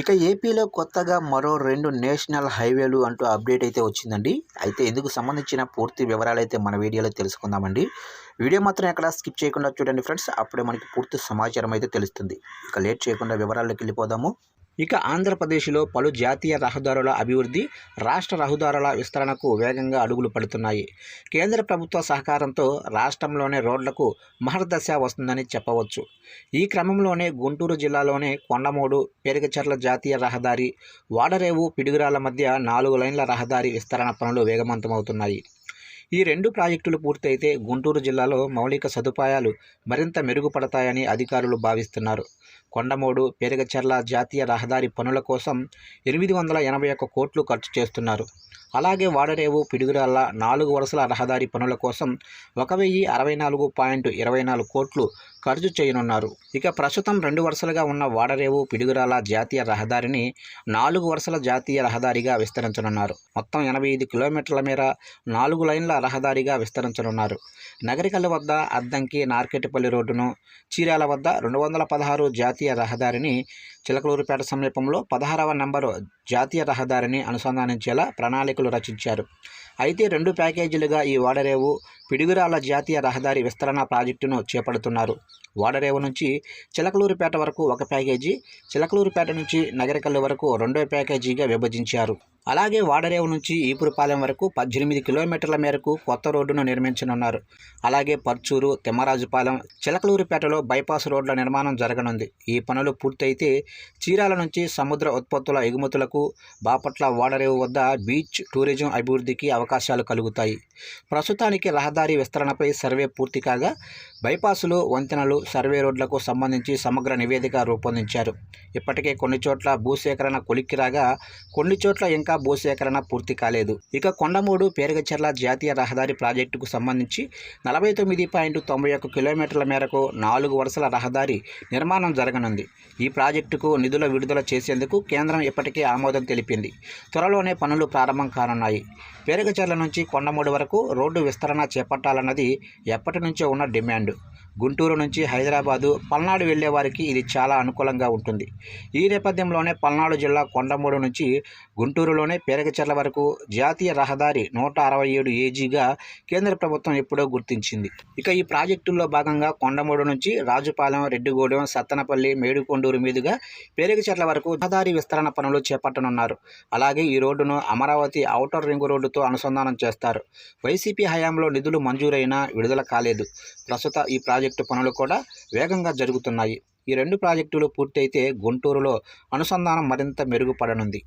ఇక ఏపీలో కొత్తగా మరో రెండు నేషనల్ హైవేలు అంటూ అప్డేట్ అయితే వచ్చిందండి. అయితే ఇందుకు సంబంధించిన పూర్తి వివరాలు అయితే మన వీడియోలో తెలుసుకుందామండి. వీడియో మాత్రం ఎక్కడ స్కిప్ చేయకుండా చూడండి ఫ్రెండ్స్. అప్పుడే మనకి పూర్తి సమాచారం అయితే తెలుస్తుంది. ఇక లేట్ చేయకుండా వివరాల్లోకి వెళ్ళిపోదాము. ఇక ఆంధ్రప్రదేశ్లో పలు జాతీయ రహదారుల అభివృద్ధి రాష్ట్ర రహదారుల విస్తరణకు వేగంగా అడుగులు పడుతున్నాయి. కేంద్ర ప్రభుత్వ సహకారంతో రాష్ట్రంలోనే రోడ్లకు మహర్దశ వస్తుందని చెప్పవచ్చు. ఈ క్రమంలోనే గుంటూరు జిల్లాలోనే కొండమూడు పెరుగచర్ల జాతీయ రహదారి వాడరేవు పిడుగురాల మధ్య నాలుగు లైన్ల రహదారి విస్తరణ పనులు వేగవంతమవుతున్నాయి. ఈ రెండు ప్రాజెక్టులు పూర్తయితే గుంటూరు జిల్లాలో మౌలిక సదుపాయాలు మరింత మెరుగుపడతాయని అధికారులు భావిస్తున్నారు. కొండమూడు పెరగచెర్ల జాతీయ రహదారి పనుల కోసం ఎనిమిది వందల ఎనభై ఒక్క కోట్లు ఖర్చు చేస్తున్నారు. అలాగే వాడరేవు పిడుగురాళ్ళ నాలుగు వరుసల రహదారి పనుల కోసం ఒక వెయ్యి అరవై నాలుగు పాయింట్ ఇరవై నాలుగు కోట్లు ఖర్చు చేయనున్నారు. ఇక ప్రస్తుతం రెండు వరుసలుగా ఉన్న వాడరేవు పిడుగురాల జాతీయ రహదారిని నాలుగు వరుసల జాతీయ రహదారిగా విస్తరించనున్నారు. మొత్తం ఎనభై ఐదు కిలోమీటర్ల మేర నాలుగు లైన్ల రహదారిగా విస్తరించనున్నారు. నగరికల్ వద్ద అద్దంకి నార్కెట్పల్లి రోడ్డును చీరాల వద్ద రెండు వందల పదహారు జాతీయ రహదారిని చిలకలూరుపేట సమీపంలో పదహారవ నంబరు జాతీయ రహదారిని అనుసంధానించేలా ప్రణాళికలు రచించారు. అయితే రెండు ప్యాకేజీలుగా ఈ వాడరేవు పిడుగురాల జాతీయ రహదారి విస్తరణ ప్రాజెక్టును చేపడుతున్నారు. వాడరేవు నుంచి చిలకలూరుపేట వరకు ఒక ప్యాకేజీ చిలకలూరుపేట నుంచి నగరికల్లు వరకు రెండో ప్యాకేజీగా విభజించారు. అలాగే వాడరేవు నుంచి ఈపురపాలెం వరకు పద్దెనిమిది కిలోమీటర్ల మేరకు కొత్త రోడ్డును నిర్మించనున్నారు. అలాగే పర్చూరు తిమ్మరాజుపాలెం చిలకలూరుపేటలో బైపాస్ రోడ్ల నిర్మాణం జరగనుంది. ఈ పనులు పూర్తయితే చీరాల నుంచి సముద్ర ఉత్పత్తుల ఎగుమతులకు బాపట్ల వాడరేవు వద్ద బీచ్ టూరిజం అభివృద్ధికి అవకాశాలు కలుగుతాయి. ప్రస్తుతానికి రహదారి విస్తరణపై సర్వే పూర్తి కాగా బైపాసులు వంతెనలు సర్వే రోడ్లకు సంబంధించి సమగ్ర నివేదిక రూపొందించారు. ఇప్పటికే కొన్ని చోట్ల భూసేకరణ కొలిక్కి రాగా కొన్ని చోట్ల ఇంకా భూసేకరణ పూర్తి కాలేదు. ఇక కొండమూడు పేరుగచెర్ల జాతీయ రహదారి ప్రాజెక్టుకు సంబంధించి నలభై తొమ్మిది పాయింట్ తొంభై ఒక్క కిలోమీటర్ల మేరకు నాలుగు వరుసల రహదారి నిర్మాణం జరగనుంది. ఈ ప్రాజెక్టుకు నిధుల విడుదల చేసేందుకు కేంద్రం ఇప్పటికే ఆమోదం తెలిపింది. త్వరలోనే పనులు ప్రారంభం కానున్నాయి. పేరుగచెర్ల నుంచి కొండమూడు వరకు రోడ్డు విస్తరణ చేపట్టాలన్నది ఎప్పటి నుంచో ఉన్న డిమాండ్. గుంటూరు నుంచి హైదరాబాదు పల్నాడు వెళ్ళే వారికి ఇది చాలా అనుకూలంగా ఉంటుంది. ఈ నేపథ్యంలోనే పల్నాడు జిల్లా కొండమూడు నుంచి గుంటూరులోనే పేరగచెర్ల వరకు జాతీయ రహదారి నూట అరవై ఏడు ఏజీగా కేంద్ర ప్రభుత్వం ఎప్పుడో గుర్తించింది. ఇక ఈ ప్రాజెక్టుల్లో భాగంగా కొండమూడు నుంచి రాజుపాలెం రెడ్డిగూడెం సత్తనపల్లి మేడుకొండూరు మీదుగా పేరగచెర్ల వరకు రహదారి విస్తరణ పనులు చేపట్టనున్నారు. అలాగే ఈ రోడ్డును అమరావతి ఔటర్ రింగు రోడ్డుతో అనుసంధానం చేస్తారు. వైసీపీ హయాంలో నిధులు మంజూరైనా విడుదల కాలేదు. ప్రస్తుత ఈ ప్రాజెక్టు పనులు కూడా వేగంగా జరుగుతున్నాయి. ఈ రెండు ప్రాజెక్టులు పూర్తయితే గుంటూరులో అనుసంధానం మరింత మెరుగుపడనుంది.